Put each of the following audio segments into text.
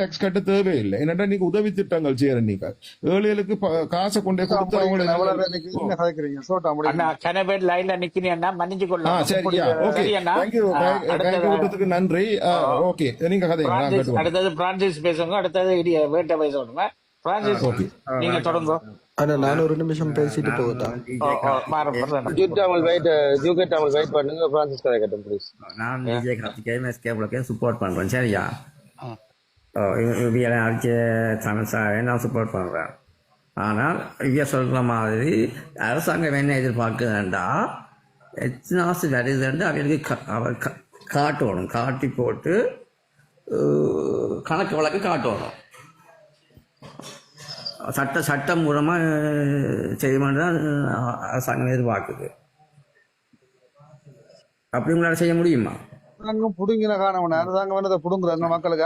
Tax கட்ட தேவையில்லை. என்னடா நீங்க உதவி திட்டங்கள் செய்யற நீங்க ஏழைகளுக்கு காசை கொண்டே கொடுத்து எவ்வளவு அவங்களை பேருக்கு என்ன கதைக்கிறீங்க. சொல்லிட்டா அண்ணா முடியும் கன பேர் லைன்ல நிக்கிறீங்கன்னா மன்னிச்சு ஆ கொள்ளலாம் சரியா ஓகே. சரி அண்ணா தேங்க்யூ ஆ, தேங்க்யூ அடுத்தது விட்டதுக்கு நன்றி. ஓகே. நீங்க அடுத்தது பிரான்சிஸ் பேசுங்க அடுத்தது வேட்டை பேசணுங்க பிரான்சிஸ் ஓகே. நீங்க தொடங்க அண்ணா நான் ஒரு நிமிஷம் பேசிட்டு போகுதா வெயிட் வெயிட் பண்ணுங்க பிரான்சிஸ் கதை கட்டும் ப்ளீஸ் நான் விஜய் கார்த்திகேயன் எஸ்கே பிளக்கே சப்போர்ட் பண்றேன். சரியா? ஆ. ஓ, இவ- நான் சப்போர்ட் பண்ணுறேன் ஆனால் இவ சொல்கிற மாதிரி அரசாங்கம் என்ன எதிர்பார்க்குதுன்றா எத்தனாசு வருதுன்னு அவங்களுக்கு க- அவர் க- காட்டணும். காட்டி போட்டு கணக்கு வழக்கு காட்டணும். சட்ட சட்டம் மூலமாக செய்யணும்னு தான் அரசாங்கம் எதிர்பார்க்குது. அப்படி உங்களால் செய்ய முடியுமா? அரசாங்கம் புடுங்கின காணவன அரசாங்கம் அதை புடுங்குறாங்க மக்களுக்கு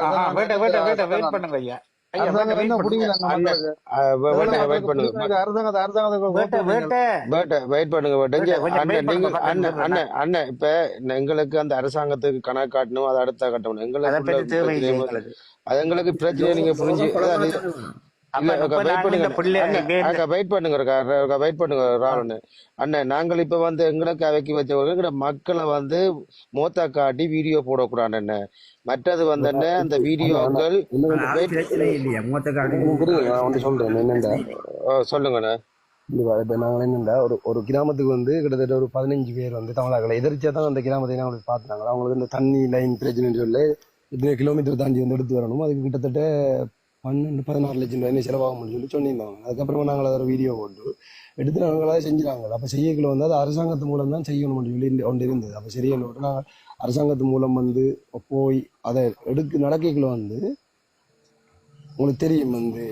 எங்களுக்கு அந்த அரசாங்கத்துக்கு கணக்கு காட்டணும் அதை அடுத்த கட்டணும் எங்களுக்கு அது எங்களுக்கு பிரச்சனை நீங்க புரிஞ்சு வெயிட் பண்ணுங்க. வெயிட் பண்ணுங்க வெயிட் பண்ணுங்க ராவணன் அண்ணன் நாங்கள் இப்ப வந்து எங்களுக்கு அவைக்கு வச்சவங்க எங்கட மக்களை வந்து மூத்தா காட்டி வீடியோ போடக்கூடாது அண்ணன் மற்றது வந்து என்ன அந்த வீடியோக்கள் சொல்றேன் என்னண்டா சொல்லுங்கண்ணே இப்ப நாங்கள் என்னண்டா ஒரு ஒரு கிராமத்துக்கு வந்து கிட்டத்தட்ட ஒரு பதினஞ்சு பேர் வந்து தமிழர்களை எதிர்த்தியா தான் அந்த கிராமத்தை நாங்கள் பார்த்தாங்க. அவங்களுக்கு இந்த தண்ணி லைன் பிரச்சனைன்னு சொல்லி இத்தனை கிலோமீட்டர் தாண்டி வந்து எடுத்து வரணும். அதுக்கு கிட்டத்தட்ட பன்னெண்டு பதினாறு லட்சம் ரூபாய் செலவாகும்னு சொல்லி சொல்லியிருந்தாங்க அதுக்கப்புறமா நாங்கள் அதை ஒரு வீடியோ போட்டு எடுத்து நாங்களா செஞ்சுறாங்க அப்போ செய்யக்குள்ள வந்து அது அரசாங்கத்து மூலம் தான் செய்யணும்னு சொல்லி ஒன்று இருந்தது. அப்போ சரியான நாங்கள் அரசாங்கத்து மூலம் வந்து போய் அதை எடுக்க நடக்கைக்குள்ள வந்து உங்களுக்கு தெரியும் வந்து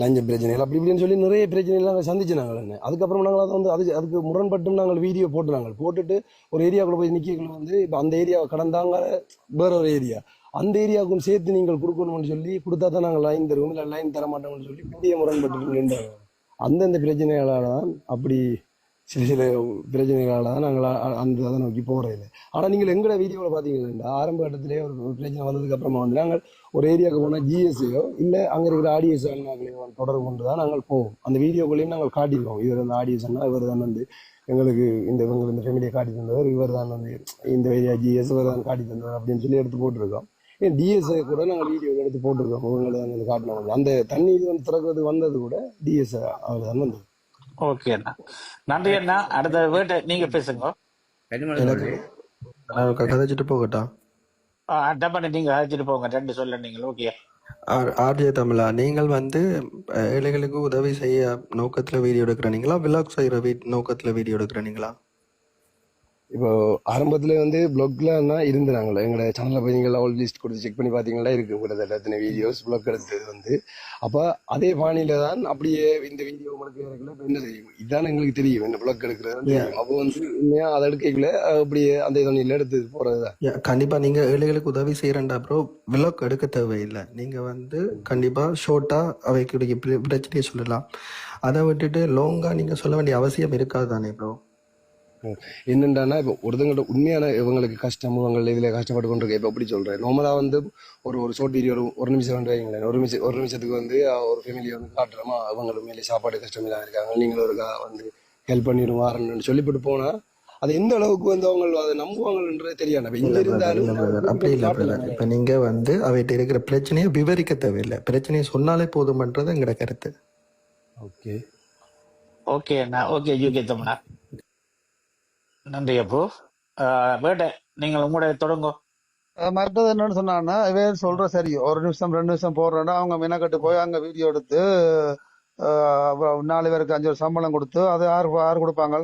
லஞ்ச பிரச்சனைகள் அப்படி இப்படின்னு சொல்லி நிறைய பிரச்சனைகள் நாங்கள் சந்திச்சு நாங்கள் என்ன. அதுக்கப்புறம் நாங்கள் அதை வந்து அது அதுக்கு முரண்பட்டும் நாங்கள் வீடியோ போட்டு நாங்கள் போட்டுட்டு ஒரு ஏரியாவுக்குள்ளே போய் நிற்கக்குள்ள வந்து இப்போ அந்த ஏரியாவை கடந்தாங்க வேற ஒரு ஏரியா அந்த ஏரியாவுக்கும் சேர்த்து நீங்கள் கொடுக்கணும்னு சொல்லி கொடுத்தா தான் நாங்கள் லைன் தருவோம். இல்லை லைன் தர மாட்டோம்னு சொல்லி புதிய முரண்பட்டு நின்றாங்க. அந்தந்த பிரச்சனைகளால் தான் அப்படி சில சில பிரச்சனைகளால் தான் நாங்கள் அந்த அதை நோக்கி போகிறதில்லை ஆனால் நீங்கள் எங்களோட வீடியோவில் பார்த்தீங்கன்னா ஆரம்ப கட்டத்திலே ஒரு பிரச்சனை வந்ததுக்கு அப்புறமா வந்து நாங்கள் ஒரு ஏரியாவுக்கு போனால் ஜிஎஸ்ஐயோ இல்லை அங்கே இருக்கிற ஆடியன்ஸ் அண்ணாக்களையோ தொடர்பு கொண்டு தான் நாங்கள் போவோம். அந்த வீடியோக்குள்ளேயும் நாங்கள் காட்டிடுவோம் இவர் அந்த ஆடியன்ஸ் இவர் தான் வந்து எங்களுக்கு இந்த இவங்க இந்த ஃபேமிலியை காட்டி தந்தவர் இவர் தான் வந்து இந்த ஏரியா ஜிஎஸ் இவர் தான் காட்டி தந்தவர் அப்படின்னு சொல்லி எடுத்து போட்டிருக்கோம். டிஎஸ்ஐ கூட நாங்கள் வீடியோ எடுத்து போட்டிருக்கோம். இவங்களை தான் வந்து காட்டினோம். அந்த தண்ணி இது வந்து திறக்கிறது வந்தது கூட டிஎஸ் அவர் தான் வந்தது. ஓகே அண்ணா. நன்றி அண்ணா. அடுத்த வேட்டை நீங்க பேசுங்க. கதைச்சிட்டு போகட்டா? டப்பானு நீங்க அழைச்சிட்டு போங்க. ரெண்டு சொல்ல நீங்கள் ஓகே ஆர் ஆர்ஜே தமிழா நீங்கள் வந்து ஏழைகளுக்கு உதவி செய்ய நோக்கத்துல வீடியோ எடுக்கிறீங்களா? விலாக் செய்யற வீ நோக்கத்துல வீடியோ எடுக்கிறீங்களா? இப்போ ஆரம்பத்துல வந்து பிளாக்ல தான் இருந்து நாங்கள் எங்களோட சேனல்ல போய் நீங்கள் ஆல் லிஸ்ட் கொடுத்து செக் பண்ணி பார்த்தீங்களா இருக்கு கிட்டத்தட்ட எத்தனை வீடியோஸ் பிளாக் எடுத்தது வந்து. அப்போ அதே பாணியில தான் அப்படியே இந்த வீடியோ உங்களுக்கு இப்ப என்ன தெரியும்? இதுதான் எங்களுக்கு தெரியும் என்ன பிளாக் எடுக்கிறது அப்போ வந்து உண்மையா அதை எடுக்கல அப்படியே அந்த இதனில் எடுத்து போறது தான். கண்டிப்பா நீங்க ஏழைகளுக்கு உதவி செய்யறண்டா ப்ரோ விலாக் எடுக்க தேவையில்லை. நீங்க வந்து கண்டிப்பா ஷோர்ட்டா அவைக்குடைய பிர- பிரச்சனையை சொல்லலாம். அதை விட்டுட்டு லாங்கா நீங்க சொல்ல வேண்டிய அவசியம் இருக்காது தானே ப்ரோ என்னண்டானா இப்போ ஒருத்தங்கிட்ட உண்மையான இவங்களுக்கு கஷ்டம் இவங்க இதுல கஷ்டப்பட்டு கொண்டிருக்க இப்போ எப்படி சொல்றேன்? நார்மலா வந்து ஒரு ஒரு ஷார்ட் வீடியோ ஒரு ஒரு நிமிஷம் வந்து வைங்களேன். ஒரு நிமிஷம் ஒரு நிமிஷத்துக்கு வந்து ஒரு ஃபேமிலியை வந்து காட்டுறோமா? அவங்க மேலே சாப்பாடு கஷ்டம் இல்லாம இருக்காங்க. நீங்களும் ஒரு வந்து ஹெல்ப் பண்ணிடுவாருன்னு சொல்லிவிட்டு போனா அது எந்த அளவுக்கு வந்து அவங்க அதை நம்புவாங்கன்றது தெரியாது. இங்க இருந்தாலும் அப்படி இல்லை பிரதர் இப்போ நீங்க வந்து அவைகிட்ட இருக்கிற பிரச்சனையை விவரிக்க தேவையில்லை. பிரச்சனையை சொன்னாலே போதுமன்றது எங்களோட கருத்து. ஓகே ஓகே அண்ணா. ஓகே யூகே தமிழா நன்றி அப்போ வேட்டை நீங்கள் உங்களுடைய தொடங்க. மற்றது என்னன்னு சொன்னான்னா இவன் சொல்ற சரி ஒரு நிமிஷம் ரெண்டு நிமிஷம் போடுறேன்னா அவங்க மெனக்கட்டு போய் அங்க வீடியோ எடுத்து நாலு பேருக்கு அஞ்சு ஒரு சம்பளம் கொடுத்து அது யாரு யாரு கொடுப்பாங்க?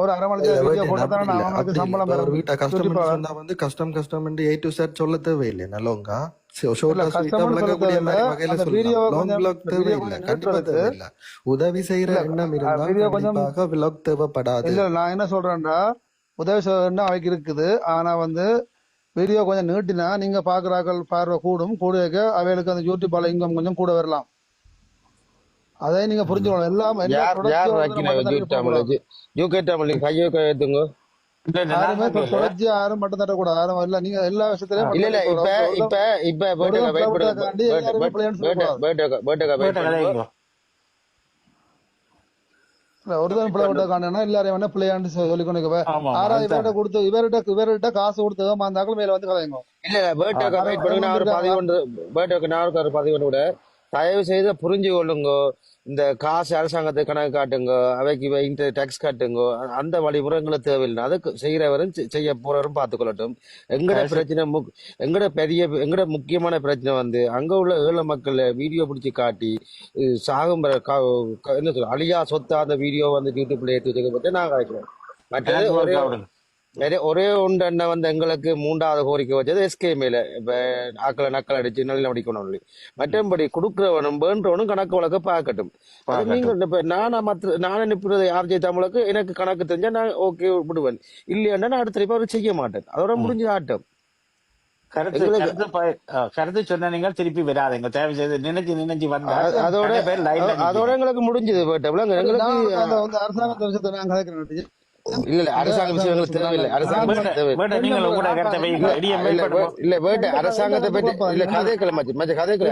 ஒரு அரை மணி நேரம் வீடியோ போட்டு அவங்களுக்கு சம்பளம் ஒரு வீட்டை கஷ்டம் வந்து கஷ்டம் கஷ்டம் ஏ டு செட் சொல்ல தேவையில்லை நல்லவங்க. உதவி செய்யற இல்ல, எண்ணம் அஹ் இருந்தா video கொஞ்சம் கண்டிப்பாக விலாக் தேவைப்படாது. இல்ல நான் என்ன சொல்றேன்டா உதவி செய்யணும்னா அவைக்கு இருக்குது. ஆனா வந்து வீடியோ கொஞ்சம் நீட்டினா நீங்க பாக்குறாக்கள் பார்வை கூடும். கூடுக அவைகளுக்கு அந்த யூடியூப் இன்கம் கொஞ்சம் கூட வரலாம். அதை நீங்க புரிஞ்சுக்கணும். எல்லாம் யூகே தமிழ் கையை இல்ல, யாருமே. தொடர்ச்சியா யாரும் மட்டும் தட்டக்கூடாது யாரும் இல்ல நீங்க எல்லா விஷயத்திலயும் இல்ல இல்ல இப்ப. இப்ப இப்ப ஒரு பேர்டேக்கா தான் வெயிட் பண்ணுங்க பிரபுத்தாக்காண்டி எல்லாருமே பிள்ளைன்னு சொல்லக்கூடாது பேர்டேக்கா பேர்டேக்கா வெயிட் கேட்ட பண்ணுங்க கதைங்க. இல்ல, ஒரு தான் பிள்ளை விட்ட காண்டனா எல்லாரையும் வேணா பிள்ளையாண்டு ஆறாவது அதுதான். இவர்கிட்ட கொடுத்து இவர்கிட்ட இவர்கிட்ட காசு கொடுத்து ஏமாந்தாக்கள் மேல வந்து கதைங்க இல்ல இல்ல பேர்டேக்கா வெயிட் பண்ணுங்க நான் ஒரு அது பதிவு ஒன்று பேர்டேக்கா நான் ஒரு பதிவு ஒன்று கூட தயவு செய்து புரிஞ்சு கொள்ளுங்க இந்த காசு அரசாங்கத்துக்கு கணக்கு காட்டுங்க அவைக்கு இந்த டேக்ஸ் காட்டுங்க அந்த வழிமுறை எங்களுக்கு தேவையில்லை. அதுக்கு செய்யறவரும் செ- செய்ய போறவரும் பார்த்துக்கொள்ளட்டும். எங்கட பிரச்சனை முக்- எங்கட பெரிய எங்கட முக்கியமான பிரச்சனை வந்து அங்க உள்ள ஏழை மக்கள் வீடியோ பிடிச்சி காட்டி சாகும் என்ன சொல்ற அழியா சொத்தா அந்த வீடியோ வந்து யூடியூப்ல ஏற்றி வச்சுக்க பற்றி நான் கதைக்கிறேன் மற்றது நிறைய ஒரே ஒன்று அண்ணன் வந்து எங்களுக்கு மூன்றாவது கோரிக்கை வச்சது எஸ்கே மேல இப்ப ஆக்களை நக்கல் அடிச்சு நல்ல அடிக்கணும் சொல்லி மற்றபடி கொடுக்கிறவனும் வேண்டவனும் கணக்கு வழக்க பார்க்கட்டும் அது பார்க்கட்டும். நீங்க இப்ப நானா மற்ற நான் அனுப்புறது ஆர்ஜே தமிழுக்கு எனக்கு கணக்கு தெரிஞ்சா நான் ஓகே விடுவேன் இல்லையாண்டா நான் அடுத்த அவர் செய்ய மாட்டேன் அதோட முடிஞ்ச ஆட்டம் கருத்து சொன்ன நீங்கள் திருப்பி வராதுங்க தயவு செய்து நினைச்சு நினைச்சு வந்தா அதோட அதோட எங்களுக்கு முடிஞ்சது எங்களுக்கு அரசாங்கத்தை கதைக்கிறேன் இல்ல இல்ல அரசாங்க விஷயம் எங்களுக்கு தேவையில்லை. அரசாங்க வேண்டாம் நீங்கள் உங்களோட கருத்தை வைங்க இல்ல வேட்ட அரசாங்கத்தை பற்றி இல்ல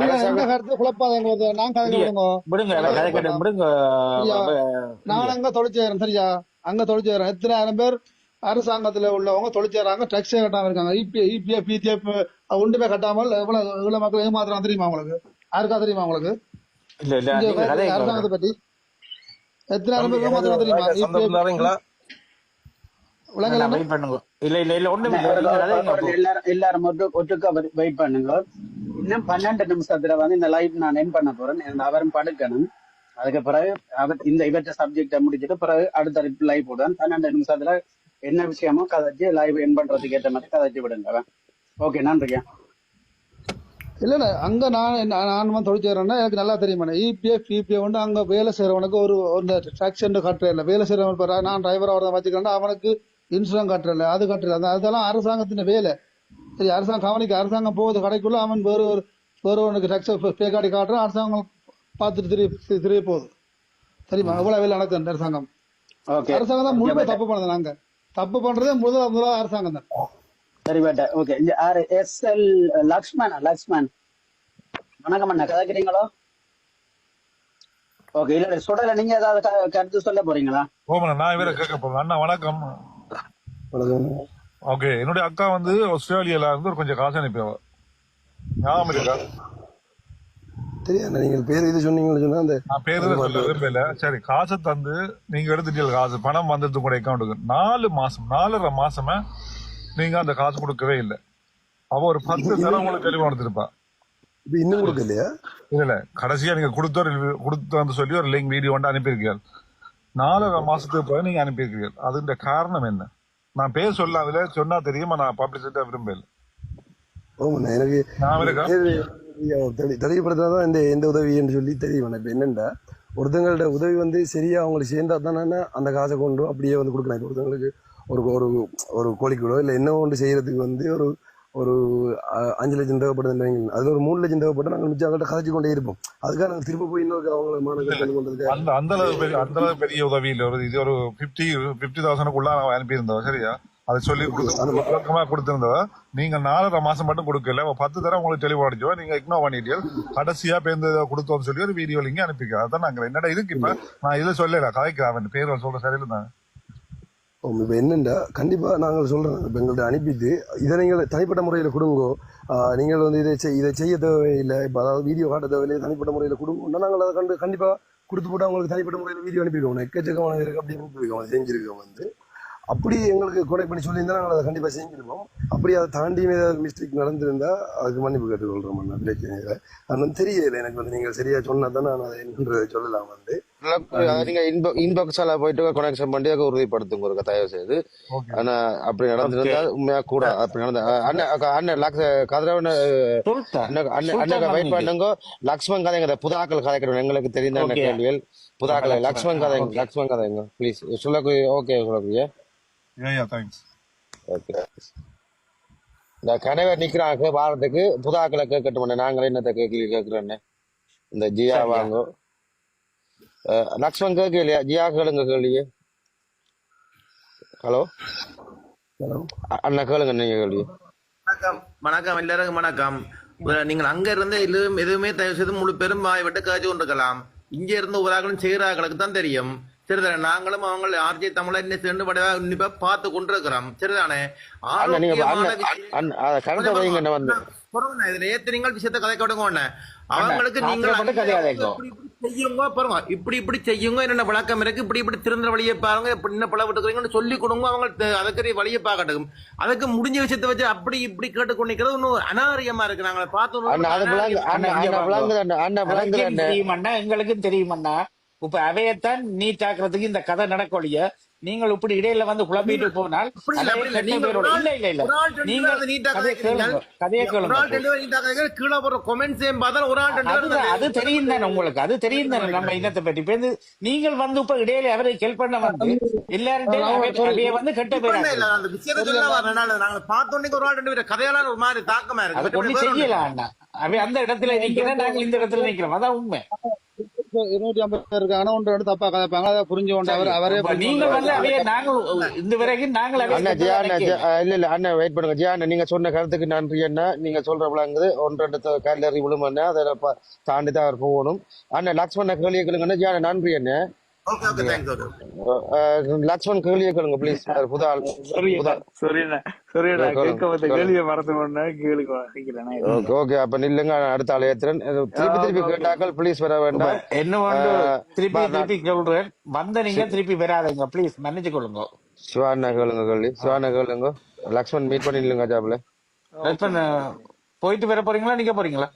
அரசாங்கம் கருத்து குழப்பாதீங்க நான் கதை. விடுங்க விடுங்க அதை கதை கேட்டு விடுங்க ஐயா, நான் அங்க தொழிற்சேரன் சரியா? அங்க தொழிற்சேரன் எத்தனை ஆயிரம் பேர் அரசாங்கத்துல உள்ளவங்க தொழிற்சேராங்க டேக்ஸே கட்டாம இருக்காங்க. E இபி இபிஎஃப் பிடிஎஃப் ஒன்றுமே கட்டாமல் எவ்வளவு இவ்வளவு மக்கள் ஏமாத்துறாங்க தெரியுமா உங்களுக்கு? யாருக்கா தெரியுமா உங்களுக்கு? இல்ல இல்ல இங்க நீங்க கதை அரசாங்கத்தை பத்தி. எத்தனை பேர் ஏமாத்துறாங்க தெரியுமா? என்ன? வெயிட் பண்ணுங்க. இல்ல இல்ல இல்ல ஒண்ணும் எல்லாரும் எல்லாரும் ஒட்டு- ஒட்டுக்கா வெயிட் பண்ணுங்க. இன்னும் பன்னெண்டு நிமிஷத்துல வந்து இந்த லைவ் நான் என் பண்ண போறேன். அவரும் படுக்கணும். அதுக்கு பிறகு அவர் இந்த இவற்ற சப்ஜெக்ட முடிச்சிட்டு பிறகு அடுத்த லைவ் போடுவேன். பன்னெண்டு நிமிஷத்துல என்ன விஷயமோ கதைச்சு லைவ் என் பண்றதுக்கு ஏற்ற மாதிரி கதைச்சு விடுங்க. ஓகே நன்றியா இல்ல இல்ல அங்க நான் என்ன- நான் வந்து தொழிற்சேரன்னா எனக்கு நல்லா தெரியுமா E இபிஎஃப் பிபிஎஃப் வந்து அங்க வேலை செய்யறவனுக்கு ஒரு ஒரு டாக்ஸ் கட்டுற இல்ல வேலை செய்யறவன் இப்ப நான் டிரைவர் அவரை வச்சுக்கிறேன்னா அவனுக்கு இன்சூரன்ஸ் கட்டுறல அது கட்டுறல அந்த அதெல்லாம் அரசாங்கத்தின் வேலை. சரி அரசாங்கம் கவனிக்க அரசாங்கம் போகுது கடைக்குள்ள அவன் வேறு ஒரு வேறவனுக்கு டேக்ஸ் பே கார்டு காட்டுறான் அரசாங்கம் பார்த்துட்டு திரும்பி திரும்பி போகுது. தெரியுமா எவ்வளவு வேலை நடக்குது அரசாங்கம். ஓகே. அரசாங்கம் தான் முழுமையா தப்பு பண்ணது நாங்க. தப்பு பண்றதே முதல் முதல்ல அரசாங்கம் தான். சரி பேட்டா ஓகே. இந்த R S L Lakshmana Lakshman. வணக்கம் அண்ணா கதைக்கிறீங்களோ? ஓகே இல்ல சுடல நீங்க ஏதாவது கருத்து சொல்ல போறீங்களா? ஓமன நான் இவரை கேட்க போறேன். அண்ணா வணக்கம். வணக்கம் ஓகே என்னுடைய அக்கா வந்து ஆஸ்திரேலியால இருந்து ஒரு கொஞ்சம் காசு அனுப்பியவ. ஞாபகம் இருக்கா? தெரியாது நீங்கள் பேர் இது சொன்னீங்கன்னு சொன்னா அந்த பேரு விரும்பல. சரி காசை தந்து நீங்க எடுத்துட்டீங்க காசு பணம் வந்துட்டு கூட அக்கௌண்ட்டுக்கு நாலு மாசம் நாலரை மாசமா நீங்க அந்த காசு கொடுக்கவே இல்லை. அவ ஒரு பத்து தரம் உங்களுக்கு தெளிவா கொடுத்துருப்பா. இப்ப இன்னும் கொடுக்கலையா? இல்ல இல்ல. கடைசியா நீங்க கொடுத்த கொடுத்தோன்னு சொல்லி ஒரு லிங்க் வீடியோ வந்து அனுப்பியிருக்கீர்கள். நாலரை மாசத்துக்கு பிறகு நீங்க அனுப்பியிருக்கீர்கள். அதுன்ற காரணம் என்ன? நான் பேர் சொல்ல அதுல சொன்னா தெரியுமா? நான் பப்ளிசிட்டா விரும்பல. ஓமண்ணா எனக்கு தெளிவுபடுத்தாதான் இந்த எந்த உதவின்னு சொல்லி தெரியும். இப்ப என்னண்டா ஒருத்தங்கள்ட்ட உதவி வந்து சரியா அவங்களுக்கு சேர்ந்தா தானே அந்த காசை கொண்டு அப்படியே வந்து கொடுக்கலாம். இப்ப ஒருத்தங்களுக்கு ஒரு ஒரு ஒரு கோழிக்கூடோ இல்லை என்ன ஒன்று செய்யறதுக்கு வந்து ஒரு ஒரு அஞ்சு லட்சம் தேவைப்படுது அதுல ஒரு மூணு லட்சம் தேவைப்பட்டு நாங்கள் மிச்சம் அவங்கள்ட்ட கதைச்சு கொண்டே இருப்போம். அதுக்காக நாங்கள் திரும்ப போய் இன்னொரு அவங்களை மாநகரத்தில் கொண்டதுக்கு அந்த அந்த அளவு பெரிய அந்த அளவு பெரிய உதவி இல்ல. ஒரு இது ஒரு பிப்டி பிப்டி தௌசண்ட்குள்ள நான் அனுப்பியிருந்தோம் சரியா? அதை சொல்லி கொடுத்து விளக்கமா கொடுத்திருந்தவ நீங்க நாலரை மாசம் மட்டும் கொடுக்கல. பத்து தடவை உங்களுக்கு தெளிவா அடிச்சோ நீங்க இக்னோர் பண்ணிட்டீங்க கடைசியா பேருந்து கொடுத்தோம்னு சொல்லி ஒரு வீடியோ லிங்க் அனுப்பிக்க. அதான் நாங்க என்னடா இதுக்கு இப்ப? நான் இதை சொல்லல கதைக்கிறேன் அவன் பேர் சொல்ற சரியில்லை தான். இப்போ என்னென்னா கண்டிப்பாக நாங்கள் சொல்கிறோம் இப்போ எங்கள்கிட்ட அனுப்பிட்டு இதை நீங்கள் தனிப்பட்ட முறையில் கொடுங்கோ. நீங்கள் வந்து இதை செய் இதை செய்ய தேவையில்லை. இப்போ அதாவது வீடியோ காட்ட தேவையில்லை தனிப்பட்ட முறையில் கொடுங்கன்னா நாங்கள் அதை கண்டு கண்டிப்பாக கொடுத்து போட்டு அவங்களுக்கு தனிப்பட்ட முறையில் வீடியோ அனுப்பிடுவோம். எக்கச்சக்கமான இருக்குது அப்படி அனுப்பிடுவோம் செஞ்சுருக்கோம் வந்து. அப்படி எங்களுக்கு கொடை பண்ணி சொல்லியிருந்தா நாங்கள் அதை கண்டிப்பா செஞ்சிருப்போம். அப்படி அதை தாண்டியும் ஏதாவது மிஸ்டேக் நடந்திருந்தா அதுக்கு மன்னிப்பு கேட்டுக்கொள்றோம் அண்ணா பிரச்சனை இல்லை அதனால தெரியல எனக்கு வந்து நீங்கள் சரியா சொன்னா தான் நான் அதை என்னன்றதை சொல்லலாம் வந்து. நீங்க இன்பாக்ஸால போயிட்டு கனெக்ஷன் பண்ணி அதை உறுதிப்படுத்துங்க ஒரு தயவு செய்து ஆனா அப்படி நடந்திருந்தா உண்மையா கூட அப்படி நடந்த அண்ணன் அண்ணன் கதிரவன் வெயிட் பண்ணுங்க. லக்ஷ்மன் கதைங்க புதாக்கள் கதைக்கிறோம் எங்களுக்கு தெரிந்த. கேள்விகள்? புதாக்களை லக்ஷ்மன், கதைங்க. லக்ஷ்மன் கதைங்க ப்ளீஸ் சொல்லக்கூடிய ஓகே சொல்லக்கூடிய. ஏ யா தேங்க்ஸ் ஓகே இந்த கணவர் நிக்கிறாங்க வாரத்துக்கு. புதாக்களை கேட்கட்டும் நாங்களே என்னத்த கேள்வி கேட்கிறோன்னு இந்த ஜியா. வாங்கோ. அஹ், லக்ஷ்மன் கேட்கலையா? ஜியா கேளுங்க கேள்வியே. ஹலோ? அ- அண்ணா கேளுங்க நீங்க கேள்வி வணக்கம். வணக்கம். எல்லாருக்கும் வணக்கம். நீங்கள் அங்க இருந்து எதுவும் எதுவுமே தயவு செய்து முழு பெரும் வாய் விட்டு காய்ச்சி கொண்டிருக்கலாம். இங்க இருந்து ஒராக்களும் செய்கிறார்களுக்கு தான் தெரியும். சரிதானே? நாங்களும் அவங்க ஆர்ஜி தமிழ என்ன சேர்ந்து படையா உன்னிப்பா பார்த்து கொண்டிருக்கிறோம். சரிதானே? இதுல விஷயத்தை கதை கொடுங்க அவங்களுக்கு நீங்கள் செய்யுங்க பாருங்க. இப்படி இப்படி செய்யுங்க என்ன விளக்கம் இருக்கு? இப்படி இப்படி திருந்த வழியை பாருங்க என்ன பழ விட்டுக்கிறீங்கன்னு சொல்லி கொடுங்க அவங்க அதுக்கு வழியை பார்க்கட்டும். அதுக்கு முடிஞ்ச விஷயத்தை வச்சு அப்படி இப்படி கேட்டுக்கொண்டிருக்கிறது இன்னும் அனாரியமா இருக்கு. நாங்க பார்த்தோம் எங்களுக்கும் தெரியுமண்ணா இப்ப அவையத்தான் நீட்டாக்குறதுக்கு இந்த கதை நடக்கொழிய நீங்கள் இப்படி இடையில வந்து குழம்பிட்டு போனால் அப்படி இல்ல, இல்ல. இல்ல நீங்க கதையை. கேளுங்க கீழே போற ஒரு ஆள் அது தெரியும் தானே உங்களுக்கு அது தெரியும் தானே நம்ம இனத்தை பற்றி. இப்ப இந்த நீங்கள் வந்து இப்ப இடையில அவரை ஹெல்ப் பண்ண வந்து அவைய வந்து கெட்ட பேர் அந்த விஷயத்தை சொல்ல. நாங்க பார்த்தோன்னே ஒரு ஆள் ரெண்டு பேர் கதையெல்லாம் ஒரு மாதிரி தாக்கமா இருக்கு. அது கொண்டு செய்யலாம் அண்ணா. அவை அந்த இடத்துல நிக்கிறேன் நாங்க இந்த இடத்துல நிக்கிறோம். அதான் உண்மை. இருநூற்றி ஐம்பது பேர் இருக்காங்க ஒன்று ரெண்டு தப்பா கதைப்பாங்க. அதை புரிஞ்சு கொண்டு அவர் அவரே நீங்கள் வந்து அவைய நாங்கள் இந்த வரைக்கும் நாங்கள் அண்ணா ஜியா அண்ணா இல்ல இல்ல அண்ணா வெயிட் பண்ணுங்க. ஜியா அண்ணா நீங்க சொன்ன கருத்துக்கு நன்றி அண்ணா. நீங்க சொல்ற விளங்குது. ஒன்று ரெண்டு கேலரி விழும் அண்ணா. அதை தாண்டி தான் அவர் போகணும். அண்ணா லக்ஷ்மண கேள்வியை கேளுங்க ஜியா நன்றி அண்ணா. ஓகே ஓகே தேங்க்ஸ் லக்ஷ்மண் கேள்வியை கேளுங்க ப்ளீஸ் புது ஆள் கேட்க வந்த. கேள்வியை மறந்து கொண்டா கேளுங்க கேட்கிறேன் ஓகே ஓகே அப்ப நில்லுங்க அடுத்த ஆள் ஏத்துறேன். திருப்பி திருப்பி கேட்டாக்கள் ப்ளீஸ் வர வேண்டாம். என்ன வந்து திருப்பி திருப்பி சொல்றேன் வந்த நீங்க திருப்பி வராதீங்க ப்ளீஸ் மன்னிச்சு கொள்ளுங்க. சிவாண்ணா கேளுங்க கேள்வி சிவாண்ணா கேளுங்க. லக்ஷ்மண் மீட் பண்ணி நில்லுங்க ஜாப்ல. லட்சுமண், போயிட்டு வர போறீங்களா நீங்க போறீங்களா?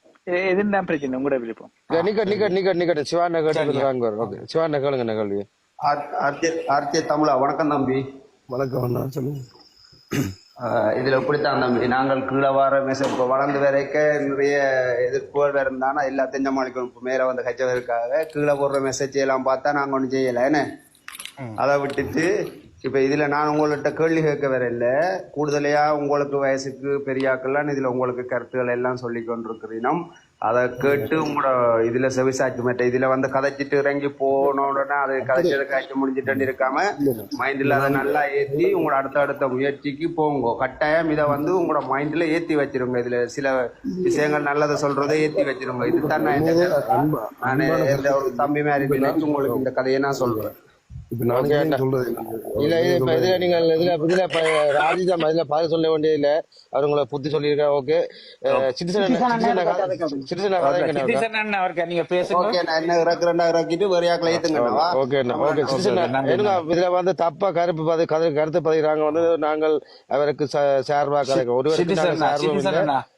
எதுன்னு பிரச்சனை உங்களோட விருப்பம் நிக்கட் நிக்கட் நிக்கட் நிக்கட் சிவாண்ணா கேட்டு வாங்க ஓகே சிவாண்ணா கேளுங்க என்ன கேள்வி ஆர்த்திய தமிழா வணக்கம் தம்பி வணக்கம் அண்ணா சொல்லுங்க இதுல இப்படித்தான் தம்பி நாங்கள் கீழே வர மெசேஜ் இப்போ வளர்ந்து வரைக்க நிறைய எதிர்ப்புகள் இருந்தானா எல்லாத்தையும் சமாளிக்கணும் இப்போ மேலே வந்து கச்சவதற்காக கீழே போடுற மெசேஜ் எல்லாம் பார்த்தா நாங்கள் ஒன்றும் செய்யலை என்ன அதை விட்டுட்டு இப்போ இதில் நான் உங்கள்கிட்ட கேள்வி கேட்க வரல கூடுதலையா உங்களுக்கு வயசுக்கு பெரியாக்கெல்லாம் இதில் உங்களுக்கு கருத்துக்கள் எல்லாம் சொல்லி கொண்டிருக்கிறீனம். அதை கேட்டு உங்களோட இதில் செவிசாச்சு மற்ற இதில் வந்து கதைச்சிட்டு இறங்கி போன உடனே அது கதைச்சதை காய்ச்சி முடிஞ்சிட்டு இருக்காம மைண்டில் அதை நல்லா ஏற்றி உங்களோட அடுத்த அடுத்த முயற்சிக்கு போங்க. கட்டாயம் இதை வந்து உங்களோட மைண்டில் ஏற்றி வச்சிருங்க. இதில் சில விஷயங்கள் நல்லதை சொல்றதை ஏற்றி வச்சிருங்க. இதுதான் நான் நான் ஒரு தம்பி மாதிரி உங்களுக்கு இந்த கதையை நான் சொல்றேன். இல்ல இப்ப இதுல நீங்க இதுல இதுல இப்ப ராஜிதா இதுல பாதி சொல்ல வேண்டியது இல்ல. அவர் உங்களை புத்தி சொல்லியிருக்காரு ஓகே. சிட்டிசன் அவருக்கு நீங்க பேசுங்க. ஓகே நான் என்ன இறக்குறேன்னா இறக்கிட்டு வேற யாக்கில் ஏத்துங்கண்ணா ஓகே ஓகே சிட்டிசன் நன்றி, என்னங்க இதுல வந்து தப்பா கருப்பு பதி கரு- கருத்து பதிகிறாங்க வந்து நாங்கள் அவருக்கு ச- சார்பா கதைக்க.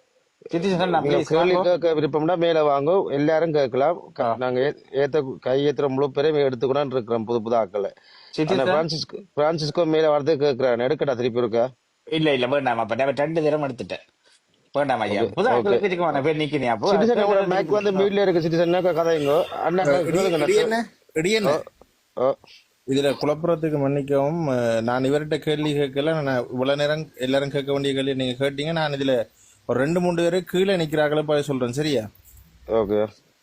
கேள்வி கேட்க விருப்பம்னா மேல வாங்க எல்லாரும் கேட்கலாம். க- நாங்க ஏத்த கையேத்துற முழு பேரையும் எடுத்துக்கூடான்னு இருக்கிறோம் புது புது ஆக்களை பிரான்சிஸ்கோ பிரான்சிஸ்கோ மேல வரது கேட்கிறான். எடுக்கடா திருப்பி இருக்கா? இல்ல இல்ல வேண்டாம். அப்ப நான் ரெண்டு தரம் எடுத்துட்டேன். வேண்டாம் ஐயா. புது இதுக்கு பேர் நிக்கிறேன். அப்போ மேக் வந்து மீட்ல இருக்கு சிட்டிசன் கதைங்க அண்ணா இதுல குழப்பறதுக்கு மன்னிக்கவும் நான் இவர்கிட்ட கேள்வி கேட்கல. நான் இவ்வளவு நேரம் எல்லாரும் கேட்க வேண்டிய கேள்வி நீங்க கேட்டீங்க. நான் இதுல ஒரு ரெண்டு மூணு பேரு கீழே நிக்கிறாங்களே பதில் சொல்றேன் சரியா? ஓகே.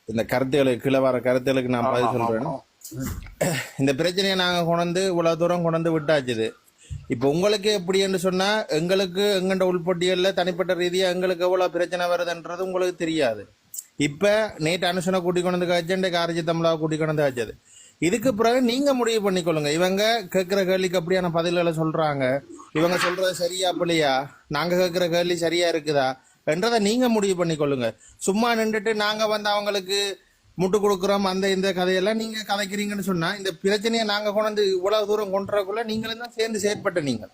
இந்த கருத்துகளுக்கு கீழே வர கருத்துகளுக்கு நான் பதில் சொல்றேன். இந்த பிரச்சனையை நாங்க கொண்டு இவ்வளவு தூரம் கொண்டு விட்டாச்சுது இப்போ உங்களுக்கு எப்படின்னு சொன்னா எங்களுக்கு எங்கண்ட உள்பட்டியல்ல தனிப்பட்ட ரீதியா எங்களுக்கு எவ்வளவு பிரச்சனை வருதுன்றது உங்களுக்கு தெரியாது. இப்ப நேற்று அனுஷனை கூட்டி கொண்டு வந்து காய்ச்சி இன்றைக்கு ஆர்ஜி தமிழா கூட்டி கொண்டு காய்ச்சது இதுக்கு பிறகு நீங்க முடிவு பண்ணிக்கொள்ளுங்க. இவங்க கேட்கிற கேள்விக்கு அப்படியான பதில்களை சொல்றாங்க. இவங்க சொல்றது சரியா பிள்ளையா? நாங்க கேட்கிற கேள்வி சரியா இருக்குதா? என்றதை நீங்க முடிவு பண்ணிக்கொள்ளுங்க. சும்மா நின்றுட்டு நாங்க வந்து அவங்களுக்கு முட்டு கொடுக்குறோம் அந்த இந்த கதையெல்லாம் நீங்க கதைக்கிறீங்கன்னு சொன்னா இந்த பிரச்சனையை நாங்க கொண்டு இவ்வளவு தூரம் கொண்டுறக்குள்ள நீங்களும் தான் சேர்ந்து செயற்பட்ட நீங்க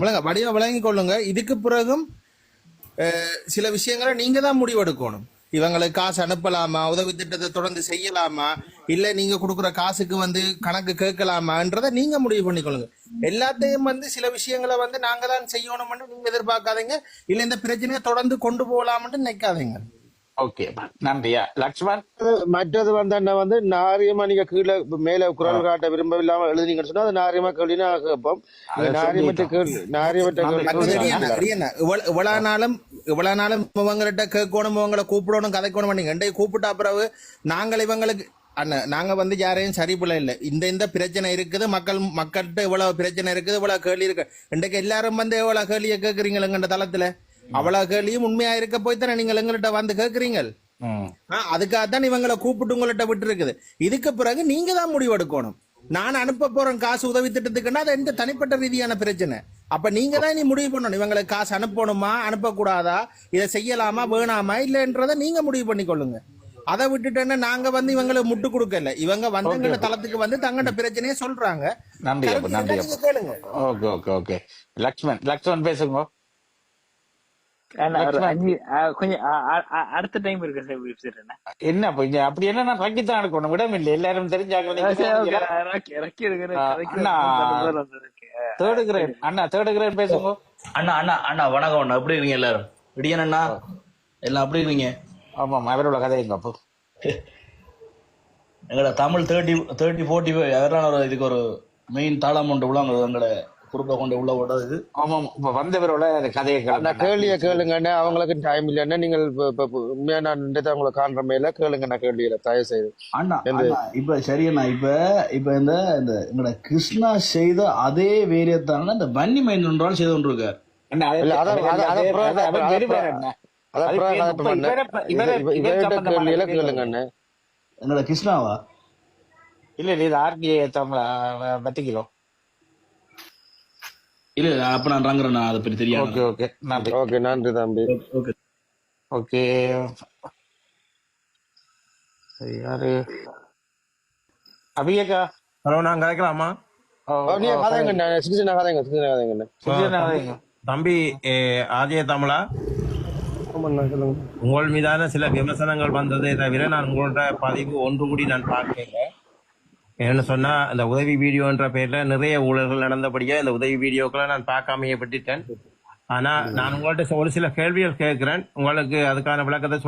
விளங்க வடிவா விளங்கி கொள்ளுங்க இதுக்கு பிறகும் சில விஷயங்களை நீங்க தான் முடிவெடுக்கணும். இவங்களுக்கு காசு அனுப்பலாமா? உதவி திட்டத்தை தொடர்ந்து செய்யலாமா? இல்ல நீங்க கொடுக்குற காசுக்கு வந்து கணக்கு கேட்கலாமான்றதை நீங்க முடிவு பண்ணிக்கொள்ளுங்க. எல்லாத்தையும் வந்து சில விஷயங்களை வந்து நாங்க தான் செய்யணும்னு நீங்க எதிர்பார்க்காதீங்க. இல்ல இந்த பிரச்சனையை தொடர்ந்து கொண்டு போகலாம்னு நினைக்காதீங்க. ஓகே நன்றியா. லக்ஷ்மண் மற்றது வந்து என்ன வந்து நாரியமா நீங்க கீழே மேல குரல் காட்ட விரும்பவில்லாம எழுதுனீங்கன்னு சொன்னா அது நாரியமா கேள்வினா கேட்போம். நீங்க நாரியமற்ற கேள்வி நாரியமற்ற இவ்வளவு இவ்வளவு நாளும் இவ்வளவு நாளும் இவங்ககிட்ட கேட்கணும் இவங்களை கூப்பிடணும் கதைக்கணும் பண்ணீங்க ரெண்டையும் கூப்பிட்டா பிறகு நாங்கள் இவங்களுக்கு அண்ணன் நாங்க வந்து யாரையும் சரிபுல இல்லை. இந்த இந்த பிரச்சனை இருக்குது மக்கள் மக்கள்கிட்ட இவ்வளவு பிரச்சனை இருக்குது இவ்வளவு கேள்வி இருக்கு. இன்றைக்கு எல்லாரும் வந்து எவ்வளவு கேள்வியை கேட்குறீங்க எங்கள்ட தளத்துல. அவ்வளவு கேள்வியும் உண்மையா இருக்க போய் தானே நீங்கள் எங்கள்கிட்ட வந்து கேட்குறீங்க. அதுக்காகத்தான் இவங்களை கூப்பிட்டு உங்கள்கிட்ட விட்டு இருக்குது இதுக்கு பிறகு நீங்க தான் முடிவெடுக்கணும் நான் அனுப்ப போறேன் காசு உதவி திட்டத்துக்குன்னா அது எந்த தனிப்பட்ட ரீதியான பிரச்சனை. அப்ப நீங்க தான் நீ முடிவு பண்ணணும். இவங்களுக்கு காசு அனுப்பணுமா அனுப்பக்கூடாதா இதை செய்யலாமா வேணாமா இல்லைன்றதை நீங்க முடிவு பண்ணிக்கொள்ளுங்க அதை விட்டுட்டேன்னா நாங்க வந்து இவங்களுக்கு முட்டு கொடுக்கல. இவங்க வந்தவங்க தளத்துக்கு வந்து தங்கட பிரச்சனையை சொல்றாங்க. நன்றி நன்றி okay okay okay. Lakshman Lakshman பேசுங்க அண்ணா, ஒரு லக்ஷ்மண் அஞ்சு ஆ, கொஞ்சம் ஆ, ஆ, ஆ, அடுத்த டைம் இருக்கு என்ன? என்ன அப்ப இங்க அப்படி என்ன ரக்கி தான் எடுக்கணும் விடம் இல்லை எல்லாரும் தெரிஞ்சாங்க தேர்டு கிரேட் அண்ணா தேர்டு கிரேட் பேசுங்க. அண்ணா அண்ணா அண்ணா வணக்கம் அண்ணா. எப்படி இருக்கீங்க எல்லாரும்? இடியன் அண்ணா? எல்லாம் எப்படி இருக்கீங்க? ஆமாம் அவரோட கதைங்க அப்போ? எங்களோட Tamil thirty thirty forty five அதெல்லாம் ஒரு இதுக்கு ஒரு மெயின் தாளம் கொண்டு உள்ள எங்களோட குரூப்பை கொண்டு உள்ள விடாது ஆமாம் இப்ப வந்தவரோட அந்த கதையை கேளுங்க. கேள்வியை கேளுங்கண்ணே. அவங்களுக்கு டைம் இல்லைன்னா நீங்கள் இப்ப- நான் அவங்களை காண்ற மேல கேளுங்கண்ணா கேள்வியில தயவு செய்து அண்ணா இப்ப சரி அண்ணா. இப்ப இப்ப இந்த இந்த எங்களோட கிருஷ்ணா செய்த அதே வேரியத்தான இந்த வன்னி மைண்ட் செய்து கொண்டிருக்காரு எங்களோட கிருஷ்ணாவா? இல்ல இல்ல இது ஆர்டிஏ தமிழ பத்திக்கிறோம் இல்ல இல்ல, அப்ப நான் ரங்குறேன் அதை பற்றி தெரியாது ஓகே ஓகே. நன்றி. ஓகே நன்றி தம்பி. Okay okay. சரி யாரு? அபியக்கா? ஹலோ நான் கதைக்கலாமா தம்பி கதைங்க தம்பி ஏ, ஆஜய தமிழா? உங்கள் மீதான சில விமர்சனங்கள் வந்ததே தவிர நான் உங்களோட பதிவு ஒன்று கூடி நான் பார்க்கல என்ன சொன்னா இந்த உதவி வீடியோன்ற பேர்ல நிறைய ஊழல்கள் நடந்தபடியே இந்த உதவி வீடியோக்களை நான் பார்க்காமையே விட்டுட்டேன். ஆனா நான் உங்கள்ட்ட ஒரு சில கேள்விகள் கேட்கிறேன். உங்களுக்கு அதுக்கான விளக்கத்தை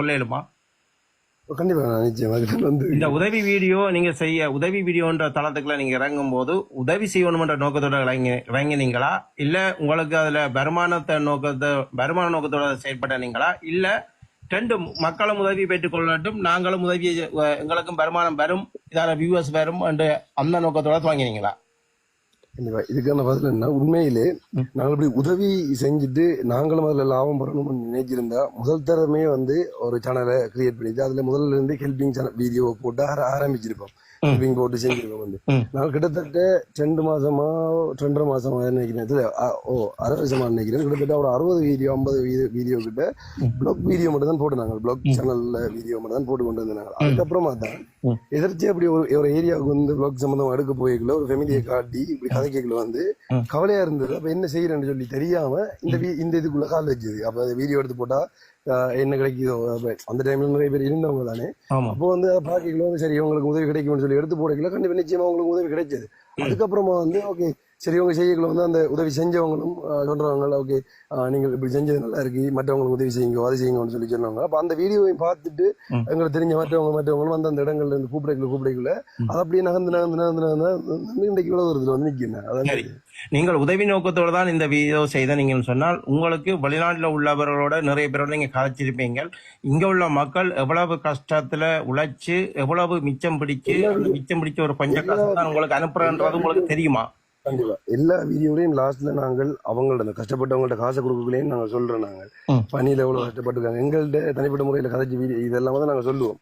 அதுக்கு வந்து இந்த உதவி வீடியோ நீங்க செய்ய உதவி வீடியோன்ற தளத்துக்குள்ள நீங்க இறங்கும் போது உதவி செய்யணும்ன்ற நோக்கத்தோட இறங்கி இறங்கினீங்களா? இல்ல உங்களுக்கு அதுல வருமானத்தை நோக்கத்தை வருமான நோக்கத்தோட செயல்பட்டனீங்களா இல்ல ரெண்டு மக்களும் உதவி பெற்றுக் கொள்ளட்டும் நாங்களும் உதவி எங்களுக்கும் வருமானம் வரும் இதால வியூவர்ஸ் வரும் என்று அந்த நோக்கத்தோட துவங்கினீங்களா? கண்டிப்பா இதுக்கான பதில் என்ன? உண்மையிலே நாங்கள் இப்படி உதவி செஞ்சுட்டு நாங்களும் அதில் லாபம் பெறணும்னு நினைச்சிருந்தா முதல் தரமே வந்து ஒரு சேனலை கிரியேட் பண்ணிட்டு அதில் முதல்ல இருந்து ஹெல்பிங் சேனல் வீடியோ போட்டு ஆர- ஆரம்பிச்சிருப்போம். ஹெல்பிங் போட்டு செஞ்சிருக்கோம் வந்து. நான் கிட்டத்தட்ட ரெண்டு மாசமா ரெண்டரை மாசமா நினைக்கிறேன். ஓ அரை வருஷமா நினைக்கிறேன். கிட்டத்தட்ட ஒரு அறுபது வீடியோ ஐம்பது வீடியோ கிட்ட பிளாக் வீடியோ மட்டும் தான் போட்டு நாங்கள் பிளாக் சேனல்ல வீடியோ மட்டும் தான் போட்டு கொண்டு வந்தாங்க அதுக்கப்புறமா தான் எதிர்த்து அப்படி ஒரு ஒரு ஏரியாவுக்கு வந்து பிளாக் சம்பந்தம் எடுக்க போய்க்குள்ள ஒரு ஃபெமிலியை காட்டி இப்படி கதைக்குள்ள வந்து கவலையா இருந்தது. அப்ப என்ன செய்யறேன்னு சொல்லி தெரியாம இந்த இந்த இதுக்குள்ள கால் வச்சது அப்ப வீடியோ எடுத்து போட்டா என்ன கிடைக்குதோ அந்த டைம்ல நிறைய பேர் இருந்தவங்க தானே. அப்போ வந்து அதை பார்க்கல வந்து சரி இவங்களுக்கு உதவி கிடைக்கும்னு சொல்லி எடுத்து போடல கண்டிப்பா நிச்சயமா உங்களுக்கு உதவி கிடைச்சது. அதுக்கப்புறமா வந்து ஓகே சரி இவங்க செய்யக்குள்ள வந்து அந்த உதவி செஞ்சவங்களும் ஆஹ், சொல்றவங்க ஓகே நீங்கள் இப்படி செஞ்சது நல்லா இருக்கு. மற்றவங்களுக்கு உதவி செய்யுங்க அதை செய்யுங்கன்னு சொல்லி சொன்னாங்க அப்ப அந்த வீடியோவையும் பார்த்துட்டு எங்களுக்கு தெரிஞ்ச மற்றவங்க மற்றவங்களும் வந்து அந்த இடங்கள்ல இருந்து கூப்பிடைக்குள்ள கூப்பிடைக்குள்ள அது அப்படியே நகர்ந்து நகர்ந்து நகர்ந்து நகர்ந்து இன்றைக்கு இவ்வளவு தூரத்துல வந்து நிக்கிறேன் அதான் நீங்கள் உதவி நோக்கத்தோட தான் இந்த வீடியோ செய்த நீங்கள் சொன்னால் உங்களுக்கு வெளிநாட்டில் உள்ளவர்களோட நிறைய பேரோட நீங்க கதைச்சிருப்பீங்க இங்க உள்ள மக்கள் எவ்வளவு கஷ்டத்துல உழைச்சு எவ்வளவு மிச்சம் பிடிச்சு மிச்சம் பிடிச்ச ஒரு கொஞ்ச காசு தான் உங்களுக்கு அனுப்புறன்றது உங்களுக்கு தெரியுமா? கண்டிப்பா. எல்லா வீடியோலையும் லாஸ்ட்ல நாங்கள் அவங்கள்ட்ட அந்த கஷ்டப்பட்டவங்கள்ட்ட காசை கொடுக்கலையும் நாங்க சொல்றோம் நாங்கள். ம். பணியில எவ்வளவு கஷ்டப்பட்டிருக்காங்க. எங்கள்ட்ட தனிப்பட்ட முறையில கதைச்சு வீடியோ இதெல்லாம் வந்து நாங்க சொல்லுவோம்.